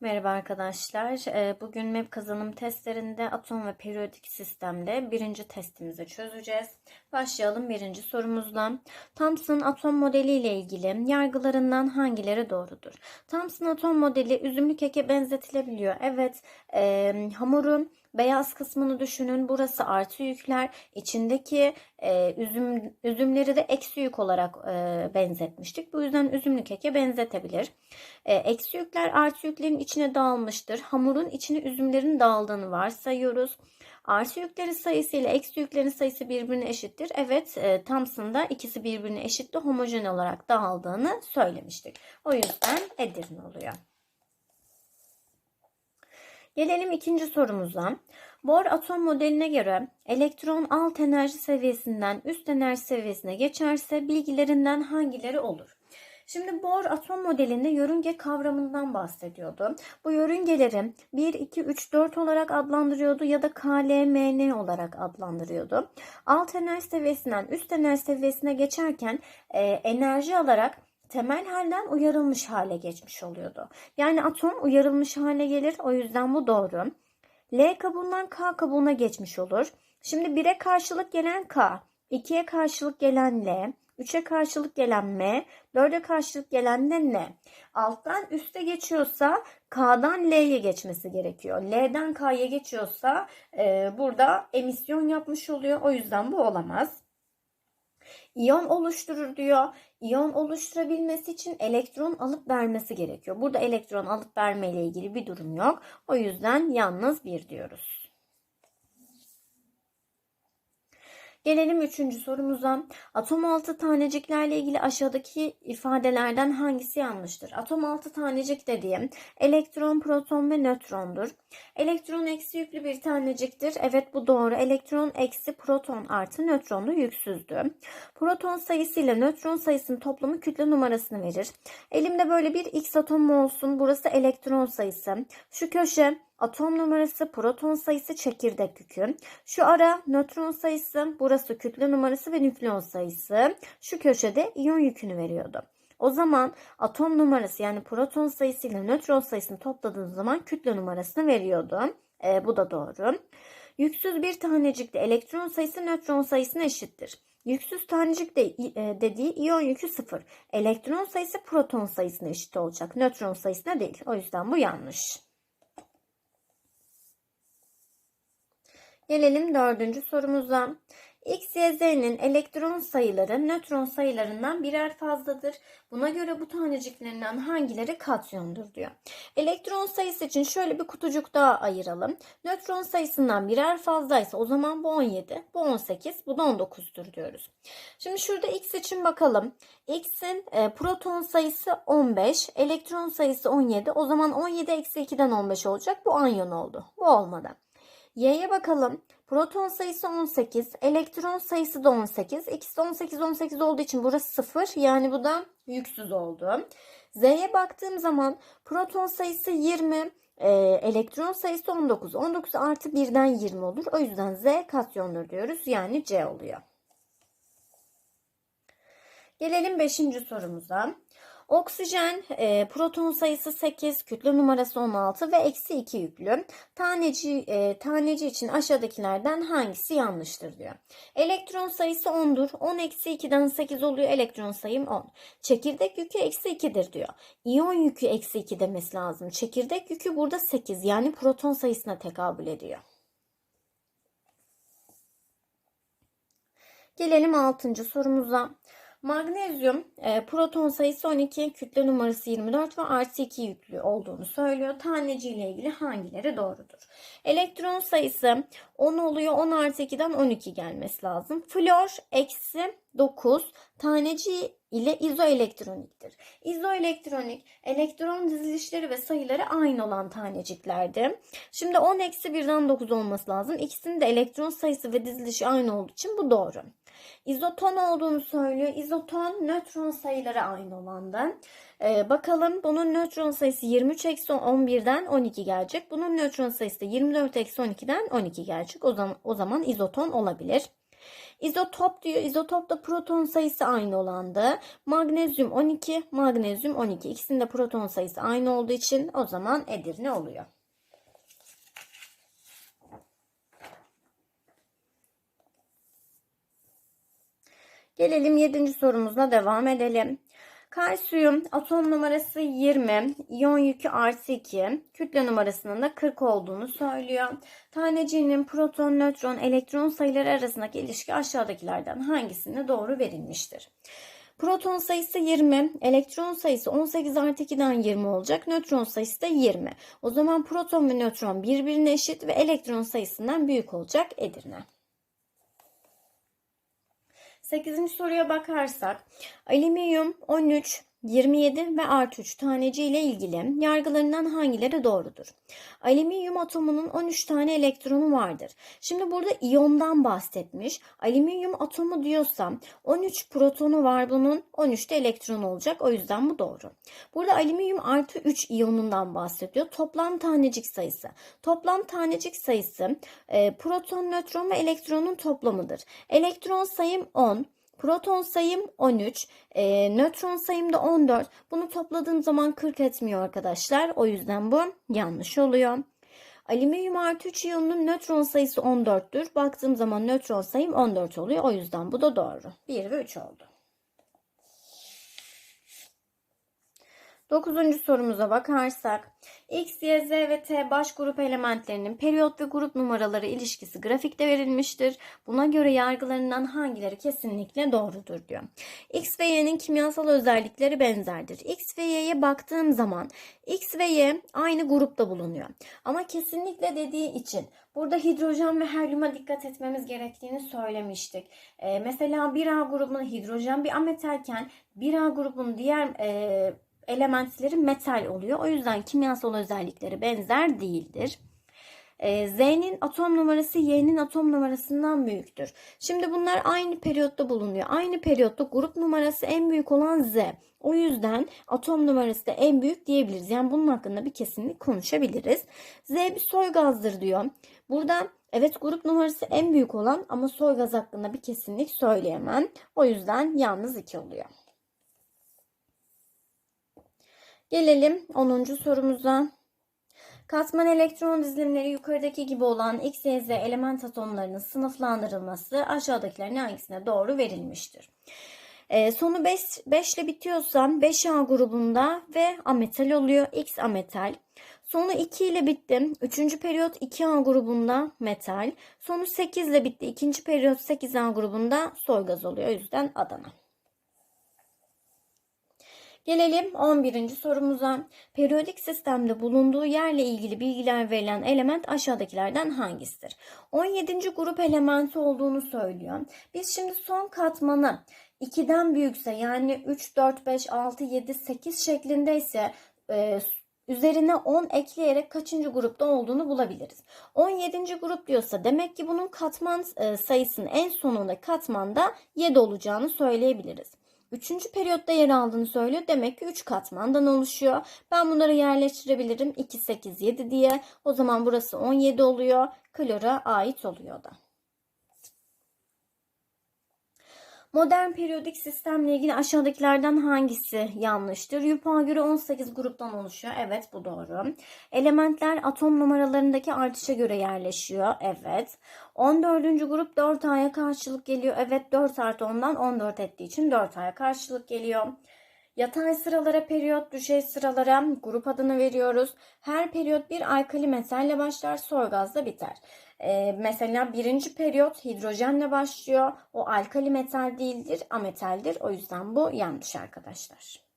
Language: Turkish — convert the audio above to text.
Merhaba arkadaşlar. Ee, Bugün MEP kazanım testlerinde atom ve periyodik sistemde birinci testimizi çözeceğiz. Başlayalım birinci sorumuzla. Thomson atom modeli ile ilgili yargılarından hangileri doğrudur? Thomson atom modeli üzümlü keke benzetilebiliyor. Evet, e, hamurun beyaz kısmını düşünün. Burası artı yükler. İçindeki e, üzüm üzümleri de eksi yük olarak e, benzetmiştik. Bu yüzden üzümlü keke benzetebilir. E, eksi yükler artı yüklerin içine dağılmıştır. Hamurun içine üzümlerin dağıldığını varsayıyoruz. Artı yüklerin sayısı ile eksi yüklerin sayısı birbirine eşittir. Evet e, Thomson'da ikisi birbirine eşitti. Homojen olarak dağıldığını söylemiştik. O yüzden Edirne oluyor. Gelelim ikinci sorumuza. Bohr atom modeline göre elektron alt enerji seviyesinden üst enerji seviyesine geçerse bilgilerinden hangileri olur? Şimdi Bohr atom modelinde yörünge kavramından bahsediyordu. Bu yörüngeleri 1, 2, 3, 4 olarak adlandırıyordu ya da KLMN olarak adlandırıyordu. Alt enerji seviyesinden üst enerji seviyesine geçerken e, enerji alarak temel halden uyarılmış hale geçmiş oluyordu. Yani atom uyarılmış hale gelir. O yüzden bu doğru. L kabuğundan K kabuğuna geçmiş olur. Şimdi 1'e karşılık gelen K, 2'ye karşılık gelen L, 3'e karşılık gelen M, 4'e karşılık gelen de N. Alttan üste geçiyorsa K'dan L'ye geçmesi gerekiyor. L'den K'ya geçiyorsa e, burada emisyon yapmış oluyor. O yüzden bu olamaz. İyon oluşturur diyor. İyon oluşturabilmesi için elektron alıp vermesi gerekiyor. Burada elektron alıp verme ile ilgili bir durum yok. O yüzden yalnız bir diyoruz. Gelelim üçüncü sorumuza. Atom altı taneciklerle ilgili aşağıdaki ifadelerden hangisi yanlıştır? Atom altı tanecik dediğim elektron, proton ve nötrondur. Elektron eksi yüklü bir taneciktir. Evet bu doğru. Elektron eksi proton artı nötron da yüksüzdü. Proton sayısı ile nötron sayısının toplamı kütle numarasını verir. Elimde böyle bir x atom olsun. Burası elektron sayısı. Şu köşe atom numarası, proton sayısı, çekirdek yükü. Şu ara nötron sayısı, burası kütle numarası ve nükleon sayısı. Şu köşede iyon yükünü veriyordu. O zaman atom numarası yani proton sayısı ile nötron sayısını topladığınız zaman kütle numarasını veriyordu. E, bu da doğru. Yüksüz bir tanecikte elektron sayısı nötron sayısına eşittir. Yüksüz tanecik de, e, dediği iyon yükü sıfır. Elektron sayısı proton sayısına eşit olacak. Nötron sayısına değil. O yüzden bu yanlış. Gelelim dördüncü sorumuza. X, Y, Z'nin elektron sayıları nötron sayılarından birer fazladır. Buna göre bu taneciklerinden hangileri katyondur diyor. Elektron sayısı için şöyle bir kutucuk daha ayıralım. Nötron sayısından birer fazlaysa o zaman bu 17, bu 18, bu da 19'dur diyoruz. Şimdi şurada X için bakalım. X'in e, proton sayısı 15, elektron sayısı 17. O zaman 17 eksi 2'den 15 olacak. Bu anyon oldu. Bu olmadı. Y'ye bakalım. Proton sayısı 18, elektron sayısı da 18. İkisi de 18 18 olduğu için burası 0. Yani bu da yüksüz oldu. Z'ye baktığım zaman proton sayısı 20, e, elektron sayısı 19. 19 artı 1'den 20 olur. O yüzden Z katyondur diyoruz. Yani C oluyor. Gelelim 5. sorumuza. Oksijen e, proton sayısı 8, kütle numarası 16 ve eksi 2 yüklü. Taneci, e, taneci için aşağıdakilerden hangisi yanlıştır diyor. Elektron sayısı 10'dur. 10 eksi 2'den 8 oluyor. Elektron sayım 10. Çekirdek yükü eksi 2'dir diyor. İyon yükü eksi 2 demesi lazım. Çekirdek yükü burada 8 yani proton sayısına tekabül ediyor. Gelelim 6. sorumuza. Magnezyum e, proton sayısı 12, kütle numarası 24 ve artı 2 yüklü olduğunu söylüyor. Taneci ile ilgili hangileri doğrudur? Elektron sayısı 10 oluyor. 10 artı 2'den 12 gelmesi lazım. Flor eksi 9 taneci ile izoelektroniktir. İzoelektronik elektron dizilişleri ve sayıları aynı olan taneciklerdi. Şimdi 10 eksi 1'den 9 olması lazım. İkisinin de elektron sayısı ve dizilişi aynı olduğu için bu doğru. İzoton olduğunu söylüyor. İzoton nötron sayıları aynı olandan. Ee, bakalım bunun nötron sayısı 23 eksi 11'den 12 gelecek. Bunun nötron sayısı da 24 eksi 12'den 12 gelecek. O zaman, o zaman izoton olabilir. İzotop diyor. İzotopta proton sayısı aynı olandı. Magnezyum 12, magnezyum 12. İkisinde proton sayısı aynı olduğu için o zaman Edirne oluyor. Gelelim 7. sorumuzla devam edelim. Kalsiyum atom numarası 20, iyon yükü artı 2, kütle numarasının da 40 olduğunu söylüyor. Taneciğinin proton, nötron, elektron sayıları arasındaki ilişki aşağıdakilerden hangisinde doğru verilmiştir? Proton sayısı 20, elektron sayısı 18 artı 2'den 20 olacak. Nötron sayısı da 20. O zaman proton ve nötron birbirine eşit ve elektron sayısından büyük olacak Edirne. 8. soruya bakarsak alüminyum 13, 27 ve artı 3 taneci ile ilgili yargılarından hangileri doğrudur? Alüminyum atomunun 13 tane elektronu vardır. Şimdi burada iyondan bahsetmiş. Alüminyum atomu diyorsam 13 protonu var bunun 13 de elektronu olacak. O yüzden bu doğru. Burada alüminyum artı 3 iyonundan bahsediyor. Toplam tanecik sayısı. Toplam tanecik sayısı e, proton, nötron ve elektronun toplamıdır. Elektron sayım 10. Proton sayım 13, e, nötron sayım da 14. Bunu topladığım zaman 40 etmiyor arkadaşlar. O yüzden bu yanlış oluyor. Alüminyum artı 3 iyonunun nötron sayısı 14'tür. Baktığım zaman nötron sayım 14 oluyor. O yüzden bu da doğru. 1 ve 3 oldu. Dokuzuncu sorumuza bakarsak X, Y, Z ve T baş grup elementlerinin periyot ve grup numaraları ilişkisi grafikte verilmiştir. Buna göre yargılarından hangileri kesinlikle doğrudur diyor. X ve Y'nin kimyasal özellikleri benzerdir. X ve Y'ye baktığım zaman X ve Y aynı grupta bulunuyor. Ama kesinlikle dediği için burada hidrojen ve helyuma dikkat etmemiz gerektiğini söylemiştik. Ee, mesela 1A grubunun hidrojen bir ametalken 1A grubunun diğer e, elementleri metal oluyor. O yüzden kimyasal özellikleri benzer değildir. Ee, Z'nin atom numarası Y'nin atom numarasından büyüktür. Şimdi bunlar aynı periyotta bulunuyor. Aynı periyotta grup numarası en büyük olan Z. O yüzden atom numarası da en büyük diyebiliriz. Yani bunun hakkında bir kesinlik konuşabiliriz. Z bir soy gazdır diyor. Burada evet grup numarası en büyük olan ama soy gaz hakkında bir kesinlik söyleyemem. O yüzden yalnız 2 oluyor. Gelelim 10. sorumuza. Katman elektron dizilimleri yukarıdaki gibi olan X, Y, Z element atomlarının sınıflandırılması aşağıdakilerin hangisine doğru verilmiştir? E, sonu 5, 5 ile bitiyorsa 5A grubunda ve ametal oluyor. X ametal. Sonu 2 ile bitti. 3. periyot 2A grubunda metal. Sonu 8 ile bitti. 2. periyot 8A grubunda soy gaz oluyor. O yüzden Adana. Gelelim 11. sorumuza. Periyodik sistemde bulunduğu yerle ilgili bilgiler verilen element aşağıdakilerden hangisidir? 17. grup elementi olduğunu söylüyor. Biz şimdi son katmanı 2'den büyükse yani 3, 4, 5, 6, 7, 8 şeklindeyse e, üzerine 10 ekleyerek kaçıncı grupta olduğunu bulabiliriz. 17. grup diyorsa demek ki bunun katman e, sayısının en sonunda katmanda 7 olacağını söyleyebiliriz. Üçüncü periyotta yer aldığını söylüyor. Demek ki 3 katmandan oluşuyor. Ben bunları yerleştirebilirim. 2, 8, 7 diye. O zaman burası 17 oluyor. Klora ait oluyor da. Modern periyodik sistemle ilgili aşağıdakilerden hangisi yanlıştır? YUPA'a göre 18 gruptan oluşuyor. Evet bu doğru. Elementler atom numaralarındaki artışa göre yerleşiyor. Evet. 14. grup 4A'ya karşılık geliyor. Evet 4 artı 10'dan 14 ettiği için 4A'ya karşılık geliyor. Yatay sıralara periyot, düşey sıralara grup adını veriyoruz. Her periyot bir alkali metalle başlar, soy gazla biter. Ee, mesela birinci periyot hidrojenle başlıyor. O alkali metal değildir, ametaldir. O yüzden bu yanlış arkadaşlar.